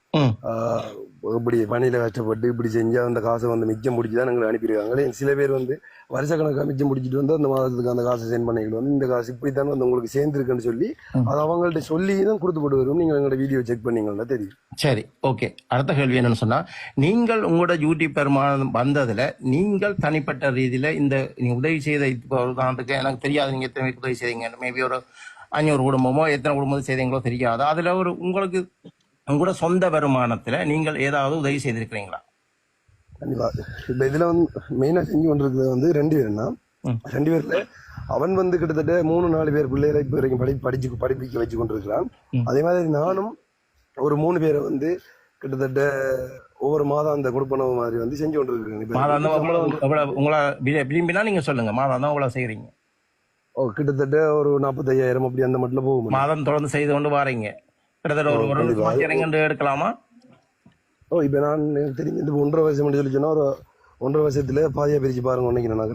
இப்படி பணியில கஷ்டப்பட்டு இப்படி செஞ்சு அந்த காசை வந்து மிச்சம் பிடிச்சி தான் எங்களை அனுப்பியிருக்காங்க சில பேர் வந்து வருஷக்கணக்காக மிச்சம் பிடிச்சிட்டு வந்து அந்த மாதத்துக்கு அந்த காசை சென்ட் பண்ணிக்கிட்டு வந்து இந்த காசு இப்படித்தான் வந்து உங்களுக்கு சேர்ந்துருக்குன்னு சொல்லி அது அவங்கள்ட்ட சொல்லி தான் கொடுத்து போட்டு வரும் நீங்க எங்களோட வீடியோ செக் பண்ணீங்கன்னா தெரியும். சரி ஓகே அடுத்த கேள்வி என்னன்னு சொன்னா நீங்கள் உங்களோட யூடியூப் பெருமானம் வந்ததுல நீங்கள் தனிப்பட்ட ரீதியில இந்த நீங்க உதவி செய்த இப்போ ஒரு உதாரணத்துக்கு எனக்கு தெரியாது நீங்க எத்தனை உதவி செய்தீங்க? மேபி ஒரு அஞ்சூறு குடும்பமோ எத்தனை குடும்பம் செய்தீங்களோ தெரியாது. அதுல ஒரு உங்களுக்கு உங்களோட சொந்த வருமானத்துல நீங்கள் ஏதாவது உதவி செய்திருக்கிறீங்களா? கண்டிப்பா. இப்ப இதுல வந்து மெயினா செஞ்சு கொண்டிருக்கிறது வந்து ரெண்டு பேர்னா ரெண்டு பேர்ல அவன் வந்து கிட்டத்தட்ட மூணு நாலு பேர் பிள்ளைகளை இப்ப வரைக்கும் படி படிச்சு படிப்பிக்க வச்சு கொண்டிருக்கிறான். அதே மாதிரி நானும் ஒரு மூணு பேரை வந்து கிட்டத்தட்ட ஒவ்வொரு மாதம் அந்த கொடுப்பனவு மாதிரி வந்து செஞ்சு கொண்டிருக்கிறேன். உங்களை விரும்பினா நீங்க சொல்லுங்க. மாதாந்தம் எவ்வளவு செய்யறீங்க ஓ, கிட்டத்தட்ட ஒரு நாற்பத்தையாயிரம் அப்படி அந்த மட்டும் போகும். மாதம் தொடர்ந்து செய்து கொண்டு வாரீங்க. கிட்டத்தட்ட ஒரு ஒரு எடுக்கலாமா? ஓ இப்போ நான் எனக்கு தெரிஞ்சு இந்த ஒன்றரை வருஷம் மட்டும் சொல்லி சொன்னா ஒரு ஒன்றரை வருஷத்துல பாதியா பிரிச்சு பாருங்க நினைக்கிறேன் நான்.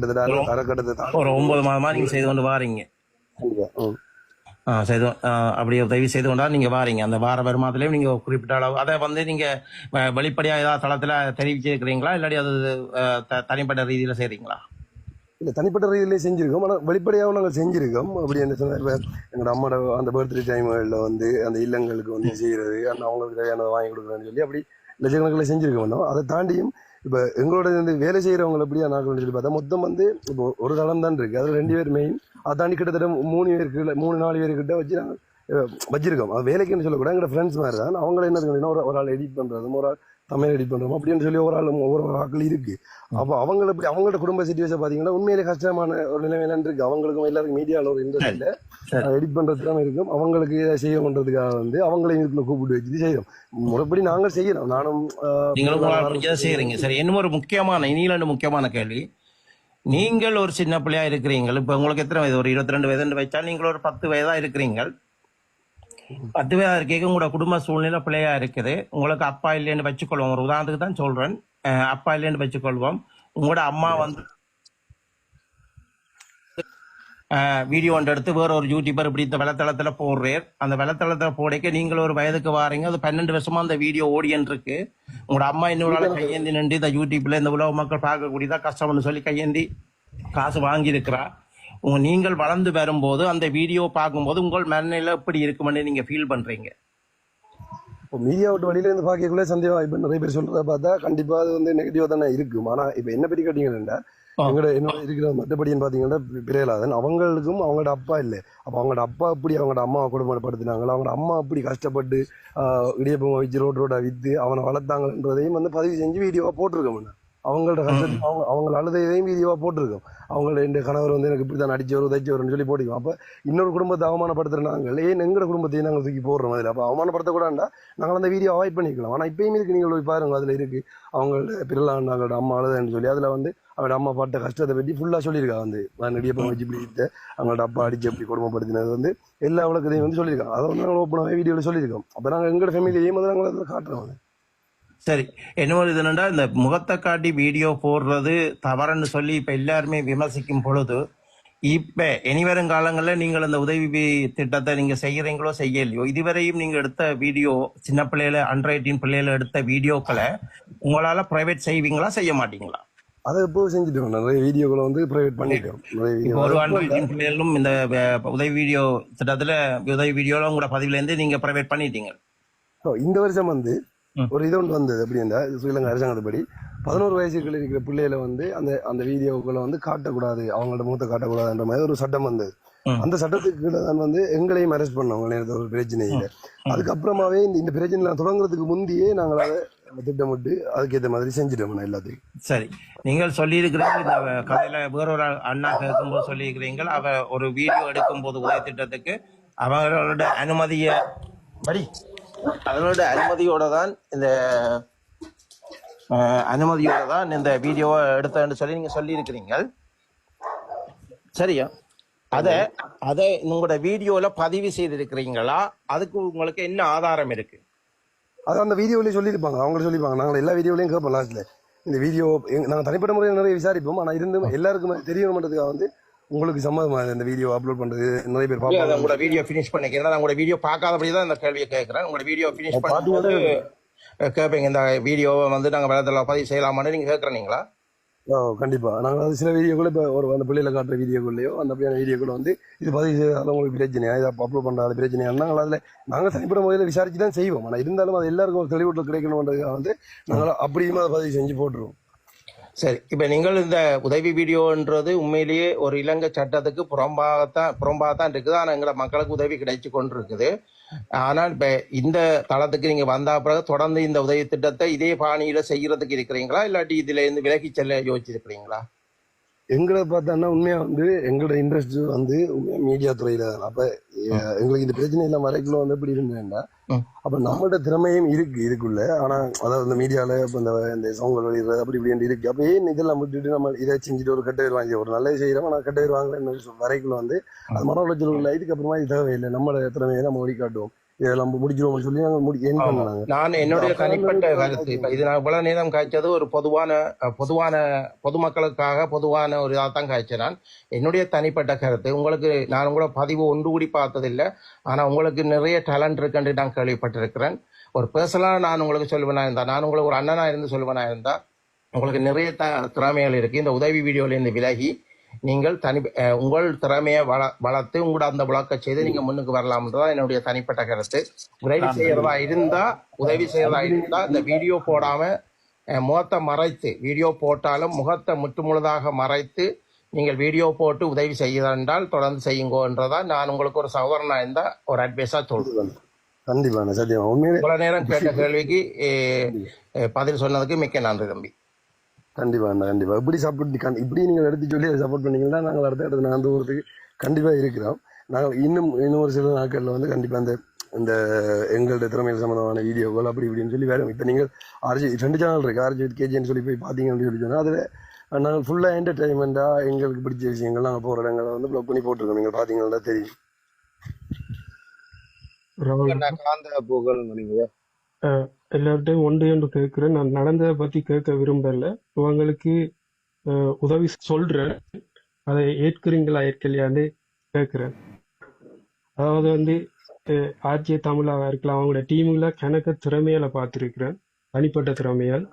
கிட்டத்தட்ட ஒரு ஒன்பது மாதமா நீங்க செய்து கொண்டு வாரீங்க. செய்து ஆ, அப்படி உதவி செய்து கொண்டா நீங்க வாரீங்க. அந்த வார வருமானத்திலேயும் நீங்க குறிப்பிட்ட அளவு அதை வந்து நீங்க வெளிப்படையா ஏதாவது தளத்துல தெரிவிச்சிருக்கிறீங்களா? இல்லாட்டி அது தனிப்பட்ட ரீதியில செய்றீங்களா? இல்லை தனிப்பட்ட ரீதியிலே செஞ்சுருக்கோம். ஆனால் வெளிப்படையாகவும் நாங்கள் செஞ்சுருக்கோம். அப்படி என்ன சொன்னால் இப்போ எங்களோட அம்மாவோட அந்த பர்த்டே டைம்களில் வந்து அந்த இல்லங்களுக்கு வந்து செய்கிறது அந்த அவங்களுக்கு தேவையானதை வாங்கி கொடுக்குறேன்னு சொல்லி அப்படி லட்சக்கணக்கில் செஞ்சுருக்க வேண்டாம் அதை தாண்டியும் இப்போ எங்களோட வந்து வேலை செய்கிறவங்க எப்படியா நாங்கள் சொல்லி பார்த்தா மொத்தம் வந்து இப்போ ஒரு தளம் தான் இருக்குது அதில் ரெண்டு பேர் மெயின் அதை தாண்டி கிட்டத்தட்ட மூணு பேருக்கு மூணு நாலு பேர்கிட்ட வச்சு நாங்கள் வச்சுருக்கோம் வச்சிருக்கோம். அது வேலைக்குன்னு சொல்லக்கூட எங்களோட ஃப்ரெண்ட்ஸ் மாதிரி தான். அவங்கள என்ன சொன்னீங்கன்னா ஒரு ஒரு ஆள் எடிட் பண்ணுறதும் ஒரு ஆள் தமிழ் எடிட் பண்ணுறோம் அப்படின்னு சொல்லி ஒரு ஆள் ஒவ்வொரு ஒரு ஆட்கள் இருக்கு. அப்போ அவங்கள எப்படி அவங்களோட குடும்ப சுச்சுவேஷன் பார்த்தீங்கன்னா உண்மையிலே கஷ்டமான ஒரு நிலைமையில இருக்கு. அவங்களுக்கும் எல்லாருக்கும் மீடியாவில் ஒரு இன்ட்ரெஸ்ட் இல்லை. எடிட் பண்ணுறது தான் இருக்கும். அவங்களுக்கு இதை செய்ய பண்ணுறதுக்காக வந்து அவங்களையும் இதுக்குள்ள கூப்பிட்டு வச்சுட்டு செய்யறோம். முறைப்படி நாங்கள் செய்யறோம். நானும் செய்யறீங்க. சரி இன்னும் ஒரு முக்கியமான இனியில முக்கியமான கேள்வி. நீங்கள் ஒரு சின்ன பிள்ளையா இருக்கிறீங்க இப்ப உங்களுக்கு எத்தனை வயது? ஒரு இருபத்தி ரெண்டு வயது வச்சா நீங்கள் ஒரு பத்து வயதா இருக்கிறீங்க பத்து வயதா இருக்கீங்க உங்களோட குடும்ப சூழ்நிலை பிள்ளையா இருக்குது. உங்களுக்கு அப்பா இல்லைன்னு வச்சுக்கொள்வோம். ஒரு உதாரணத்துக்கு தான் சொல்றேன். அப்பா இல்லைன்னு வச்சுக்கொள்வோம். உங்களோட அம்மா வந்து வீடியோ ஒன்று எடுத்து வேற ஒரு யூடியூபர் இப்படி இந்த வலைத்தளத்துல போடுறேன். அந்த வலைத்தளத்துல போடைக்க நீங்கள் ஒரு வயதுக்கு வாரீங்க. அது பன்னெண்டு வருஷமா அந்த வீடியோ ஓடியன் இருக்கு உங்களோட அம்மா இன்னொரு கையேந்தி நின்று இந்த யூடியூப்ல இந்த உலக மக்கள் பார்க்கக்கூடியதா கஷ்டம்னு சொல்லி கையேந்தி காசு வாங்கி இருக்கிறா நீங்கள் வளர்ந்து வரும்போது அந்த வீடியோ பார்க்கும்போது உங்கள் மனநிலை எப்படி இருக்குமென்னு நீங்க ஃபீல் பண்றீங்க? இப்போ மீடியா விட்டு வழியில இருந்து பார்க்கக்குள்ளே சந்தேகம் இப்போ நிறைய பேர் சொல்றத பார்த்தா கண்டிப்பா அது வந்து நெகட்டிவா தானே இருக்கும். ஆனா இப்போ என்ன பற்றி கேட்டீங்கன்னா எங்களோட என்னோட இருக்கிற மற்றபடின்னு பார்த்தீங்கன்னா பிறையலாதன் அவங்களுக்கும் அவங்களோட அப்பா இல்லை. அப்போ அவங்களோட அப்பா அப்படி அவங்களோட அம்மாவை குடும்பப்படுத்தினாங்களோ அவங்களோட அம்மா அப்படி கஷ்டப்பட்டு இடியப்பம் வச்சு ரோட் ரோடா வித்து அவனை வளர்த்தாங்கன்றதையும் வந்து பதிவு செஞ்சு வீடியோவா போட்டிருக்கோம். அவங்களோட கஷ்டத்தை அவங்க அவங்க அழுதையதையும் வீடியோவா போட்டிருக்கோம். அவங்களோட இந்த கணவர் வந்து எனக்கு இப்படி தான் அடிச்சவர் உதைச்சவர்னு சொல்லி போட்டிருக்கோம். அப்போ இன்னொரு குடும்பத்தை அவமானப்படுத்துற நாங்கள் ஏன் எங்களோட குடும்பத்தையும் நாங்கள் தூக்கி போடுறோம் அதில்? அப்போ அவமானப்படுத்தக்கூடாண்டா நாங்கள் அந்த வீடியோ அவாய்ட் பண்ணிக்கலாம். ஆனால் இப்பயும் இருக்கு நீங்கள் போய் பாருங்க அதில் இருக்கு. அவங்களோட பிறலாண்டு அவங்களோட அம்மா அழுதுன்னு சொல்லி அதில் வந்து அவங்களோட அம்மா பட்ட கஷ்டத்தை பற்றி ஃபுல்லாக சொல்லியிருக்கா வந்து. நான் இடியப்பம் வச்சு இப்படி வித்த அவங்களோட அப்பா அடிச்சு எப்படி கொடுமைப்படுத்தினது வந்து எல்லா விளக்கத்தையும் வந்து சொல்லியிருக்காங்க அதை வந்து நாங்கள் ஓப்பனாகவே வீடியோவில் சொல்லியிருக்கோம். அப்போ நாங்கள் எங்களோட ஃபேமிலியையும் வந்து நாங்கள் அதில் காட்டுறோம் வந்து சரி. என்ன இது என்னன்னா இந்த முகத்தை காட்டி வீடியோ போடுறது தவறுன்னு சொல்லி இப்ப எல்லாருமே விமர்சிக்கும் பொழுது இப்ப இனி வரும் காலங்கள்ல நீங்கள் இந்த உதவி திட்டத்தை நீங்க செய்யறீங்களோ செய்யலையோ இதுவரையும் நீங்க எடுத்த வீடியோ சின்ன பிள்ளையில அண்டர் எயிட்டீன் பிள்ளையில எடுத்த வீடியோக்களை உங்களால பிரைவேட் செய்வீங்களா செய்ய மாட்டீங்களா? அதை இப்போ செஞ்சுட்டோம். நிறைய வீடியோக்களை வந்து ப்ரைவேட் பண்ணிட்டோம். இப்போ ஒரு அண்டர் பிள்ளைகளும் இந்த உதவி வீடியோ திட்டத்துல உதவி வீடியோல உங்களோட பதிவுல இருந்து நீங்க பிரைவேட் பண்ணிட்டீங்க. இந்த வருஷம் வந்து ஒரு இது ஒன்று வந்தது. அப்படின்னா ஸ்ரீலங்கா அரசாங்கத்துப்படி பதினோரு வயசுக்குள்ள இருக்கிற பிள்ளைகளை வந்து அந்த அந்த வீடியோக்களை வந்து காட்டக்கூடாது. அவங்களோட முகத்தை காட்டக்கூடாதுன்ற மாதிரி ஒரு சட்டம் வந்தது. அந்த சட்டத்துக்கு கீழே தான் வந்து எங்களையும் அரெஸ்ட் பண்ணோம் நேரத்தில் ஒரு பிரச்சனை இல்லை அதுக்கப்புறமாவே இந்த இந்த பிரச்சனை தொடங்குறதுக்கு முந்தையே நாங்கள் அதை திட்டமிட்டு அதுக்கேற்ற மாதிரி செஞ்சுட்டோம் எல்லாத்தையும். சரி. நீங்கள் சொல்லியிருக்கிறீங்க இந்த கதையில வேறொரு அண்ணா கேட்கும்போது சொல்லியிருக்கிறீங்க. அவ ஒரு வீடியோ எடுக்கும்போது உதவி திட்டத்துக்கு அவங்களோட அனுமதிய படி அதனோட அனுமதியோட தான் இந்த அனுமதியோட தான் இந்த வீடியோவை எடுத்தேன்னு சொல்லி நீங்க சொல்லியிருக்கிறீங்க. சரியா? அத அதை உங்களோட வீடியோல பதிவு செய்திருக்கிறீங்களா? அதுக்கு உங்களுக்கு என்ன ஆதாரம் இருக்கு? அது அந்த வீடியோலயும் சொல்லியிருப்பாங்க. அவங்க சொல்லியிருப்பாங்க. நாங்கள் எல்லா வீடியோலையும் கேட்போம் லாஸ்ட்ல இந்த வீடியோ நாங்கள் தனிப்பட்ட முறையில் நிறைய விசாரிப்போம். ஆனால் இருந்தும் எல்லாருக்குமே தெரியணுன்றதுக்காக வந்து உங்களுக்கு சம்மதமா இந்த வீடியோ அப்லோட் பண்றது? நிறைய பேர் பார்ப்பாங்க. உங்களோட வீடியோ ஃபினிஷ் பண்ணிக்கிறேன். நான் உங்களோட வீடியோ பார்க்காதபடி தான் இந்த கேள்வியை கேட்கிறேன். உங்களோட வீடியோ ஃபினிஷ் பண்ணும்போது கேட்பீங்க இந்த வீடியோவை வந்து நாங்கள் வேலை பதிவு செய்யலாமான்னு நீங்க கேட்குறீங்களா? ஓ கண்டிப்பா. நாங்கள் அது சில வீடியோக்குள்ள இப்போ ஒரு அந்த பிள்ளையில காட்டுற வீடியோக்குள்ளேயோ அந்த அப்படியான வீடியோக்குள்ள வந்து இது பதிவு செய்தாலும் உங்களுக்கு பிரச்சனையா இதை அப்லோட் பண்ணுறது பிரச்சனையா நாங்கள் அதில் நாங்கள் தனிப்பட்ட முறையில் விசாரிச்சு தான் செய்வோம். ஆனால் இருந்தாலும் அது எல்லாருக்கும் ஒரு தெளிவூட்டல் கிடைக்கணுன்றதுக்காக வந்து நாங்கள் அப்படியும் அதை பதிவு செஞ்சு போட்டுருவோம். சரி இப்ப நீங்கள் இந்த உதவி வீடியோன்றது உண்மையிலேயே ஒரு இலங்கை சட்டத்துக்கு புறம்பாகத்தான் புறம்பாக தான் இருக்குது. ஆனா எங்களை மக்களுக்கு உதவி கிடைச்சு கொண்டு இருக்குது ஆனால் இப்ப இந்த தளத்துக்கு நீங்க வந்த பிறகு தொடர்ந்து இந்த உதவி திட்டத்தை இதே பாணியில செய்யறதுக்கு இருக்கிறீங்களா? இல்லாட்டி இதுல இருந்து விலகி செல்ல யோசிச்சிருக்கிறீங்களா? எங்களை பார்த்தோன்னா உண்மையா வந்து எங்களோட இன்ட்ரெஸ்ட் வந்து மீடியா துறையில. தான் அப்ப எங்களுக்கு இந்த பிரச்சனை எல்லாம் வரைக்குள்ள வந்து எப்படி இருந்தேன்னா அப்ப நம்மளோட திறமையும் இருக்கு இதுக்குள்ள. ஆனா அதாவது இந்த மீடியால இப்ப இந்த இந்த சவுங்கள் வெளியிடுறது அப்படி இப்படி இருக்கு. அப்ப ஏன் இதெல்லாம் விட்டுட்டு நம்ம இதை செஞ்சுட்டு ஒரு கெட்ட வாங்கி ஒரு நல்லது செய்யறோம் ஆனா கெட்ட வாங்கலன்னு வரைக்குள்ள வந்து அது மன உளைச்சல் உள்ள இதுக்கு அப்புறமா இது தேவையில்லை. நம்மளோட திறமையை நம்ம வெளிக்காட்டுவோம் இதெல்லாம் முடிச்சிருவோம்னு சொல்லி நாங்கள் முடி பண்ணாங்க நான் என்னுடைய தனிப்பட்ட கருத்து. இப்ப இது நான் இவ்வளவு நேரம் காய்ச்சது ஒரு பொதுவான பொதுவான பொதுமக்களுக்காக பொதுவான ஒரு இதாக தான் காய்ச்சேன் நான். என்னுடைய தனிப்பட்ட கருத்து. உங்களுக்கு நான் உங்களோட பதிவு ஒன்று கூடி பார்த்ததில்லை. ஆனா உங்களுக்கு நிறைய டேலண்ட் இருக்குன்னு நான் கேள்விப்பட்டிருக்கிறேன். ஒரு பர்சனலாக நான் உங்களுக்கு சொல்லுவேனா இருந்தா நான் உங்களுக்கு ஒரு அண்ணனா இருந்து சொல்லுவேனா இருந்தா உங்களுக்கு நிறைய திறமைகள் இருக்கு. இந்த உதவி வீடியோல இருந்து விலகி நீங்கள் தனி உங்கள் திறமையை வள வளர்த்து உங்களோட அந்த விளக்க செய்து நீங்க முன்னுக்கு வரலாம்ன்றதான் என்னுடைய தனிப்பட்ட கருத்து. உதவி செய்யறதா இருந்தா உதவி செய்யறதா இருந்தா இந்த வீடியோ போடாம முகத்தை மறைத்து வீடியோ போட்டாலும் முகத்தை முற்று முழுதாக மறைத்து நீங்கள் வீடியோ போட்டு உதவி செய்யறால் தொடர்ந்து செய்யுங்கன்றதா நான் உங்களுக்கு ஒரு சகோதரனா இருந்தா ஒரு அட்வைஸா சொல்றேன். கண்டிப்பாண்ணே சத்தியமா உண்மையிலே நேரம் கேட்ட கேள்விக்கு பதில் சொன்னதுக்கு மிக்க நன்றி தம்பி. கண்டிப்பா அண்ணா கண்டிப்பா. இப்படி சப்போர்ட் இப்படி நீங்கள் எடுத்து சொல்லி சப்போர்ட் பண்ணீங்கன்னா நாங்கள் அடுத்த இடத்துல நான் போகிறதுக்கு கண்டிப்பா இருக்கிறோம். நாங்கள் இன்னும் இன்னும் ஒரு சில நாட்கள்ல வந்து கண்டிப்பா அந்த இந்த எங்களுடைய திறமைகள் சம்பந்தமான வீடியோக்கள் அப்படி இப்படின்னு சொல்லி வேணும் இப்போ நீங்கள் ஆர்ஜி ரெண்டு சேனல் இருக்கு ஆர்ஜி கேஜின்னு சொல்லி போய் பார்த்தீங்க அப்படின்னு சொல்லி சொன்னால் அதில் நாங்கள் ஃபுல்லாக என்டர்டைன்மெண்ட்டாக எங்களுக்கு பிடிச்ச விஷயங்கள் நாங்கள் போகிற இடங்களை வந்து ப்ளாக் பண்ணி போட்டிருக்கோம். நீங்கள் பார்த்தீங்கன்னா தெரியும். காந்த பூக்கள் எல்லார்ட்டையும் ஒன்று என்று கேட்குறேன். நான் நடந்ததை பற்றி கேட்க விரும்பல. உங்களுக்கு உதவி சொல்கிறேன் அதை ஏற்கிறீங்களா ஏற்கலையான்னு கேட்குறேன். அதாவது வந்து ஆர்ஜே தமிழாக இருக்கலாம் அவங்களோட டீமில் கணக்க திறமையால பார்த்துருக்குறேன். தனிப்பட்ட திறமையால்.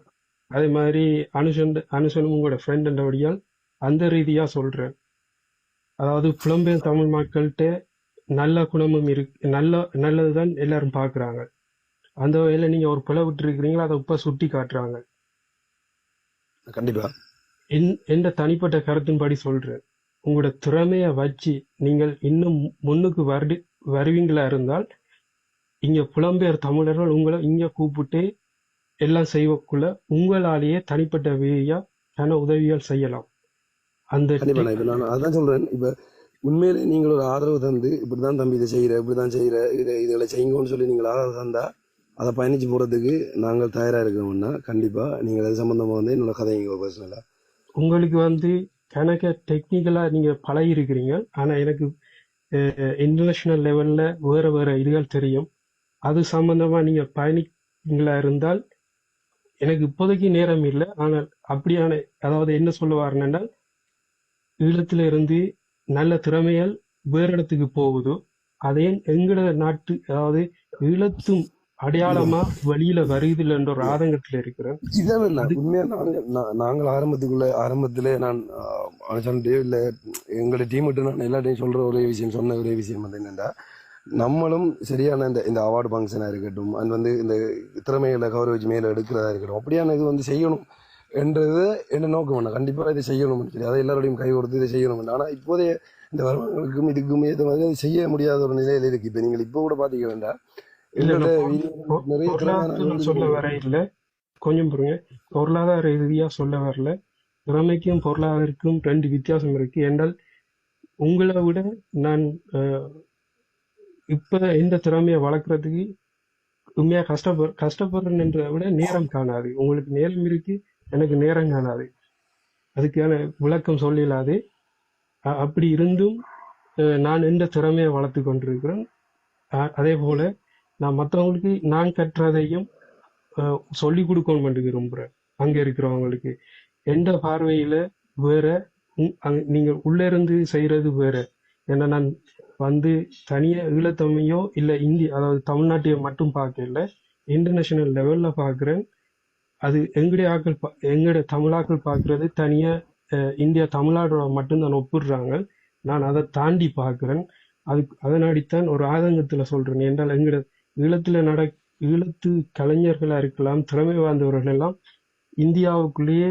அதே மாதிரி அனுஷன் அனுஷனும் உங்களோட ஃப்ரெண்டுன்றபடியால் அந்த ரீதியாக சொல்கிறேன் அதாவது புலம்பெயர் தமிழ் மக்கள்கிட்ட நல்ல குணமும் இருக்கு நல்ல நல்லதுதான் எல்லாரும் பார்க்குறாங்க. அந்த வகையில நீங்க ஒரு பிழை விட்டுருக்கிறீங்களா? அதை இப்ப சுட்டி காட்டுறாங்க. கண்டிப்பா. என் என்ற தனிப்பட்ட கருத்தின்படி சொல்றேன். உங்களோட திறமைய வச்சு நீங்கள் இன்னும் முன்னுக்கு வருடி வருவீங்களா இருந்தால் இங்க புலம்பெயர் தமிழர்கள் உங்களை இங்க கூப்பிட்டு எல்லாம் செய்வக்குள்ள உங்களாலேயே தனிப்பட்ட வழியா கன உதவிகள் செய்யலாம். அந்த நான் அதான் சொல்றேன். இப்போ உண்மையிலே நீங்கள் ஒரு ஆதரவு தந்து இப்படிதான் தம்பி இதை செய்யற இப்படிதான் செய்யற இதை இதுகளை செய்யுங்கன்னு சொல்லி நீங்கள் ஆதரவு தந்தா அதை பயணித்து போகிறதுக்கு நாங்கள் தயாராக இருக்கிறோம்னா கண்டிப்பாக நீங்கள் அது சம்மந்தமாக வந்து என்னோட எங்கள் பர்சனலா உங்களுக்கு வந்து கணக்க டெக்னிக்கலாக நீங்கள் பழகி இருக்கிறீங்க ஆனால் எனக்கு இன்டர்நேஷ்னல் லெவலில் வேறு வேறு இதுகள் தெரியும். அது சம்மந்தமாக நீங்கள் பயணிங்களா இருந்தால் எனக்கு இப்போதைக்கு நேரம் இல்லை. ஆனால் அப்படியான அதாவது என்ன சொல்ல வரணுன்னால் ஈழத்துல இருந்து நல்ல திறமைகள் வேற இடத்துக்கு போகுதோ அதே எங்களோட நாட்டு அதாவது ஈழத்தும் அடையாளமா வெளியில வருதுல என்ற ஒரு ஆதங்கத்துல இருக்கிறேன். இதான் இல்லை உண்மையா நாங்க நாங்கள் ஆரம்பத்துக்குள்ள ஆரம்பத்துல நான் சொன்னே இல்ல எங்களோட டீம் மட்டும் நான் எல்லாத்தையும் சொல்ற ஒரே விஷயம் சொன்ன ஒரே விஷயம் வந்து என்னென்னா நம்மளும் சரியான இந்த இந்த அவார்டு ஃபங்க்ஷனாக இருக்கட்டும் அண்ட் வந்து இந்த திறமைகளை கௌரவிச்சு மேலே எடுக்கிறதா இருக்கட்டும் அப்படியான இது வந்து செய்யணும் என்றது என்ன நோக்கம் வேணும் கண்டிப்பாக இதை செய்யணும்னு சொல்லி அதை எல்லாரோடையும் கை கொடுத்து இதை செய்யணும் ஆனால் இப்போதைய இந்த வருமானங்களுக்கும் இதுக்கும் இது மாதிரி செய்ய முடியாத ஒரு நிலையில இருக்கு. இப்போ நீங்கள் இப்போ கூட பார்த்தீங்க வேண்டாம் இல்ல சொல்ல வர இல்ல. கொஞ்சம் பாருங்க பொருளாதார ரீதியா சொல்ல வரல. திறமைக்கும் பொருளாதாரத்துக்கும் ரெண்டு வித்தியாசம் இருக்கு. என்றால் உங்களை விட நான் இப்ப இந்த திறமையை வளர்க்கறதுக்கு உண்மையா கஷ்டப்பட கஷ்டப்படுறேன்றதை விட நேரம் காணாது. உங்களுக்கு நேரம் இருக்கு எனக்கு நேரம் காணாது. அதுக்கான விளக்கம் சொல்லிடாது அப்படி இருந்தும் நான் எந்த திறமையை வளர்த்து கொண்டிருக்கிறேன். அதே போல நான் மற்றவங்களுக்கு நான் கற்றதையும் சொல்லி சொல்லிக் கொடுக்கணும் என்று விரும்புகிறேன் அங்கே இருக்கிறவங்களுக்கு. எந்த பார்வையில் வேற நீங்கள் உள்ளே இருந்து செய்கிறது வேற. ஏன்னா நான் வந்து தனியாக ஈழத்தமிழையோ இல்லை இந்தி அதாவது தமிழ்நாட்டையோ மட்டும் பார்க்கல. இன்டர்நேஷனல் லெவலில் பார்க்குறேன். அது எங்களுடைய ஆக்கள் பா- எங்களுடைய தமிழாக்கள் பார்க்குறது தனியாக இந்தியா தமிழ்நாடோட மட்டும்தான் ஒப்பிடுறாங்க. நான் அதை தாண்டி பார்க்குறேன். அது அதனாடித்தான் ஒரு ஆதங்கத்தில் சொல்கிறேன் என்றால் எங்கட ஈழத்துல நட ஈழத்து கலைஞர்களாக இருக்கலாம் திறமை வாய்ந்தவர்கள் எல்லாம் இந்தியாவுக்குள்ளேயே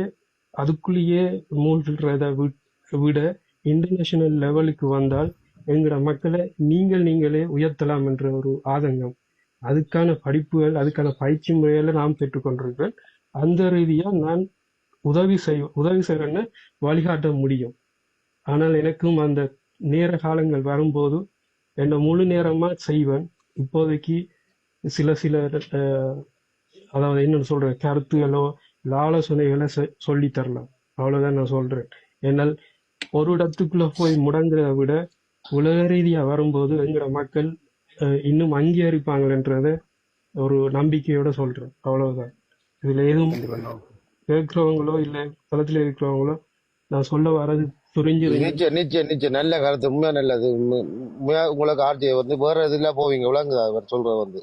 அதுக்குள்ளேயே மூழ்கிறத வி- விட இன்டர்நேஷனல் லெவலுக்கு வந்தால் எங்கட மக்களை நீங்கள் நீங்களே உயர்த்தலாம் என்ற ஒரு ஆதங்கம். அதுக்கான படிப்புகள் அதுக்கான பயிற்சி முறைகளை நாம் பெற்றுக்கொண்டிருக்கிறேன் அந்த ரீதியாக நான் உதவி செய் உதவி செய்யறேன்னு வழிகாட்ட முடியும். ஆனால் எனக்கும் அந்த நேர காலங்கள் வரும்போது என்னை முழு நேரமாக செய்வேன். இப்போதைக்கு சில சில அதாவது என்னன்னு சொல்ற கருத்துகளோ இல்ல ஆலோசனைகளை சொல்லி தரலாம் அவ்வளவுதான் நான் சொல்றேன். என்னால் ஒரு இடத்துக்குள்ள போய் முடங்குறத விட உலக ரீதியா வரும்போது எங்கட மக்கள் இன்னும் அங்கீகரிப்பாங்களன்றத ஒரு நம்பிக்கையோட சொல்றேன். அவ்வளவுதான். இதுல எதுவும் கேட்கிறவங்களோ இல்ல களத்துல இருக்கிறவங்களோ நான் சொல்ல வர்றது புரிஞ்சிருங்க நிச்சயம் நிச்சயம் நிச்சயம். நல்ல கருத்து உண்மையா நல்லது. உங்களுக்கு ஆர்ஜி வந்து வேற இதுல போவீங்க? விளங்குதா அவர் சொல்றது வந்து.